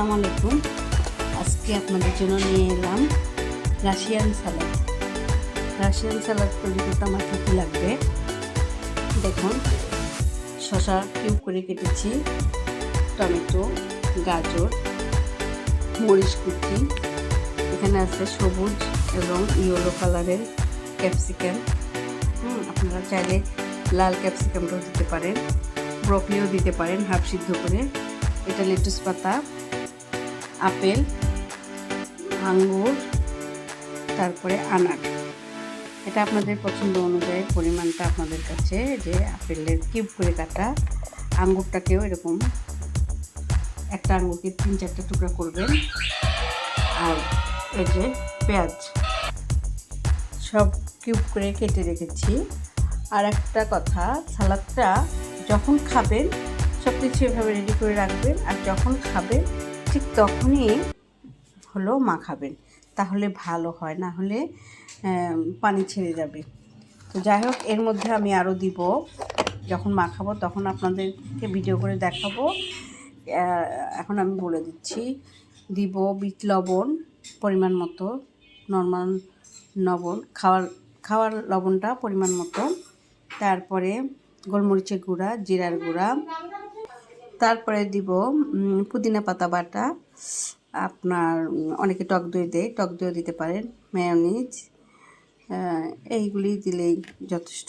আসসালামু আলাইকুম। আজকে আপনাদের জন্য নিয়ে এলাম রাশিয়ান স্যালাড রাশিয়ান স্যালাড তৈরি করতে আমার কী কী লাগবে। দেখুন শশা কিউব করে কেটেছি। টমেটো, গাজর, মরিচ কুচি। এখানে আছে সবুজ এবং ইয়েলো কালারের ক্যাপসিকাম আপনারা চাইলে লাল ক্যাপসিকামটাও দিতে পারেন। ব্রকলিও দিতে পারেন, হাফ সিদ্ধ করে। এটা লেটুস পাতা। আপেল, আঙ্গুর, তারপরে আনার। এটা আপনাদের পছন্দ অনুযায়ী পরিমাণটা আপনাদের কাছে যে আপেলের কিউব করে কাটা আঙ্গুরটাকেও এরকম একটা আঙ্গুরকে তিন চারটে টুকরা করবেন। আর এই যে পেঁয়াজ, সব কিউব করে কেটে রেখেছি। আর একটা কথা, সালাদটা যখন খাবেন সব কিছু এভাবে রেডি করে রাখবেন। আর যখন খাবেন ঠিক তখনই হলো মাখাবেন তাহলে ভালো হয়, না হলে পানি ছেড়ে যাবে। তো যাই হোক, এর মধ্যে আমি আরও দিব। যখন মাখাবো তখন আপনাদেরকে ভিডিও করে দেখাবো। এখন আমি বলে দিচ্ছি, দিব বিট লবণ পরিমাণ মতো নর্মাল লবণ, খাওয়ার খাওয়ার লবণটা পরিমাণ মতো। তারপরে গোলমরিচের গুঁড়া, জিরার গুঁড়া তারপরে দিব পুদিনা পাতা বাটা, আপনার অনেকে টক দই দেয়, টক দইও দিতে পারেন মেয়নিজ এইগুলি দিলেই যথেষ্ট।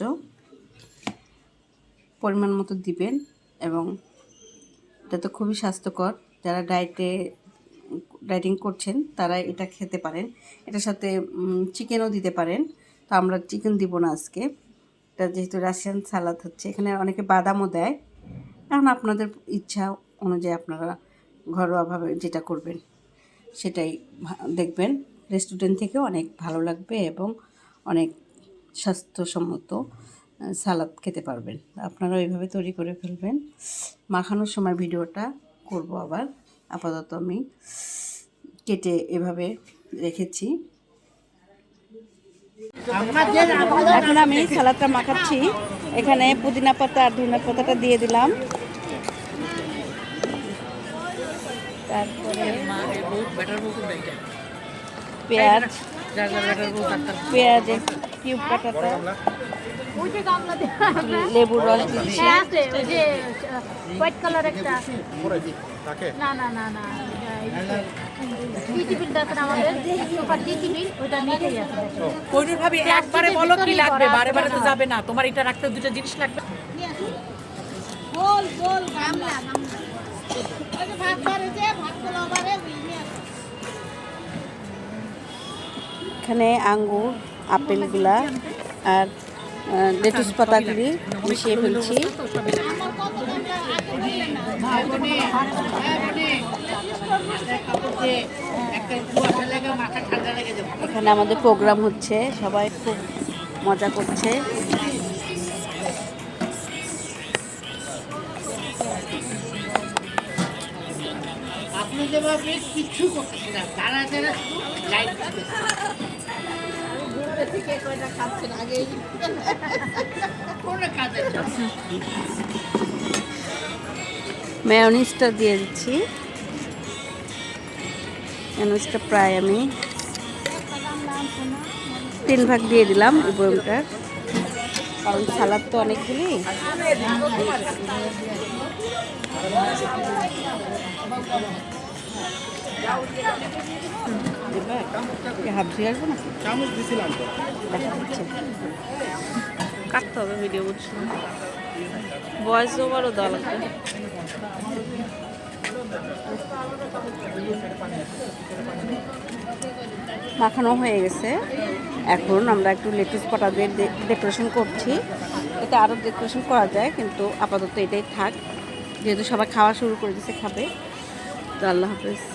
পরিমাণ মতো দিবেন এবং এটা তো খুবই স্বাস্থ্যকর, যারা ডায়েটে, ডায়েটিং করছেন তারা এটা খেতে পারেন। এটার সাথে চিকেনও দিতে পারেন, তো আমরা চিকেন দিব না আজকে। এটা যেহেতু রাশিয়ান সালাদ হচ্ছে, এখানে অনেকে বাদামও দেয়। এখন আপনাদের ইচ্ছা অনুযায়ী আপনারা ঘরোয়াভাবে যেটা করবেন, সেটাই দেখবেন। রেস্টুরেন্ট থেকে অনেক ভালো লাগবে এবং অনেক স্বাস্থ্যসম্মত সালাদ খেতে পারবেন। আপনারা এইভাবে তৈরি করে ফেলবেন। মাখানোর সময় ভিডিওটা করব আবার। আপাতত আমি কেটে এভাবে রেখেছি। এখন আমি সালাদটা মাখাচ্ছি। এখানে পুদিনা পাতা আর ধনিয়া পাতাটা দিয়ে দিলাম। তারপরে পেঁয়াজ। পেঁয়াজের কিউব কাটাটা লেবুর রস দিচ্ছি। হ্যাঁ হোয়াইট কালার একটা। আছে না না না না ভাবি একবারে বলো কি লাগবে বারে বারে তো যাবে না। তোমার এটা রাখতে দুটো জিনিস লাগবে? গোল গোল গামলা গামলা। এখানে আঙ্গুর, আপেলগুলা আর লেটুস পাতাগুলি মিশিয়ে ফেলছি। এখানে আমাদের প্রোগ্রাম হচ্ছে, সবাই খুব মজা করছে। যেভাবে কিচ্ছু করতেছেন না, তারা লাইট। মেয়নিজটা দিয়ে দিচ্ছি। মেয়নিজটা প্রায় আমি তিন ভাগ দিয়ে দিলাম বয়মটার কারণ সালাদ তো অনেকগুলি। এবার হাফ দিয়ে আসব না দেখা যাচ্ছে কাটতে হবে ভিডিও বুঝছ। ভয়েস ওভারও দেওয়া লাগবে। মাখানো হয়ে গেছে। এখন আমরা একটু লেটুস পাতা দিয়ে ডেকোরেশন করছি। এটা আরও ডেকোরেশন করা যায় কিন্তু আপাতত এটাই থাক। যেহেতু সবাই খাওয়া শুরু করে দিছে খাবে। তো আল্লাহ হাফেজ।